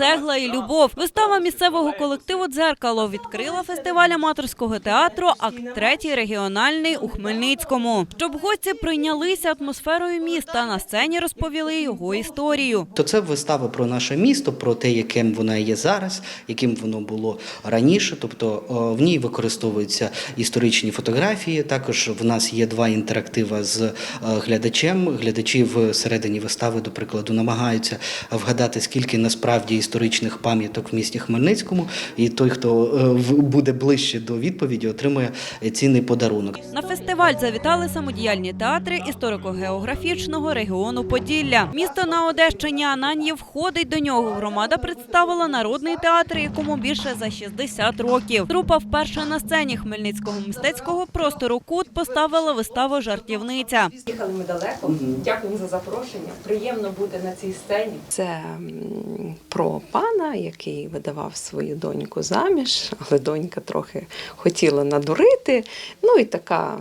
цегла і любов. Вистава місцевого колективу Дзеркало відкрила фестиваль аматорського театру акт третій регіональний у Хмельницькому. Щоб гості прийнялися атмосферою міста. На сцені розповіли його історію. То це вистава про наше місто, про те, яким воно є зараз, яким воно було раніше. Тобто в ній використовуються історичні фотографії. Також в нас є два інтерактива з е, глядачем. Глядачі в середині вистави, до прикладу, намагаються вгадати, скільки насправді історичних пам'яток в місті Хмельницькому. І той, хто е, в- буде ближче до відповіді, отримує цінний подарунок. На фестиваль завітали самодіяльні театри історико-географічного регіону Поділля. Місто на Одещині Ананьє входить до нього. Громада представила народний театр, якому більше за 60 років. Трупа вперше на сцені Хмельницького мистецького простору Кут поставила виставу Жартівниця. Їхали ми далеко. Дякуємо за запрошення. Приємно бути на цій сцені. Це про пана, який видавав свою доньку заміж, але донька трохи хотіла надурити. Ну і така,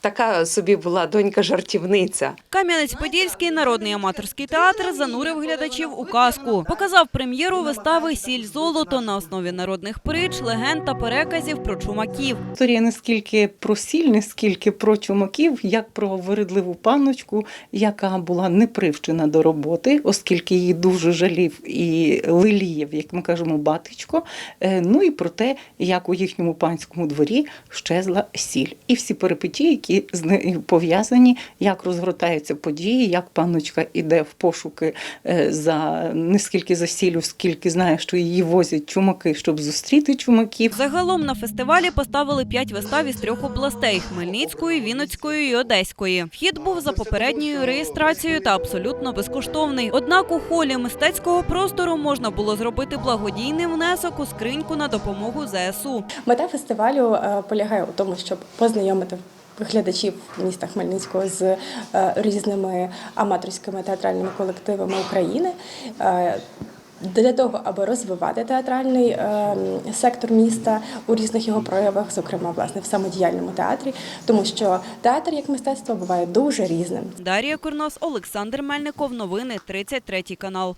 така собі була донька-жартівниця. Кам'янець-Подільський народний аматорський театр занурив глядачів у казку. Показав прем'єру вистави Сіль золото на основі народних притч, легенд та переказів про чумаків. Історія не скільки про сіль, не скільки про чумаків, як про виридливу панночку, яка була не привчена до роботи, оскільки її дуже жалів і лелієв, як ми кажемо, батечко. Е, Ну і про те, як у їхньому панському дворі щезла сіль. І всі перипетії, які з нею пов'язані, як розгортаються події, як панночка іде в пошуки е, за не скільки за сіллю, скільки знає, що її возять чумаки, щоб зустріти чумаків. Загалом на фестивалі поставили п'ять вистав із трьох областей: Хмельницької, Вінницької і Одеської. Вхід був за попередньою реєстрацією та абсолютно безкоштовний. Однак у холі мистецького простору можна було зробити благодійний внесок у скриньку на допомогу ЗСУ. Мета фестивалю е, полягає у тому, щоб познайомити глядачів міста Хмельницького з е, різними аматорськими театральними колективами України. е, Для того, аби розвивати театральний сектор міста у різних його проявах, зокрема власне в самодіяльному театрі, тому що театр як мистецтво буває дуже різним. Дар'я Курнос, Олександр Мельников. Новини 33 канал.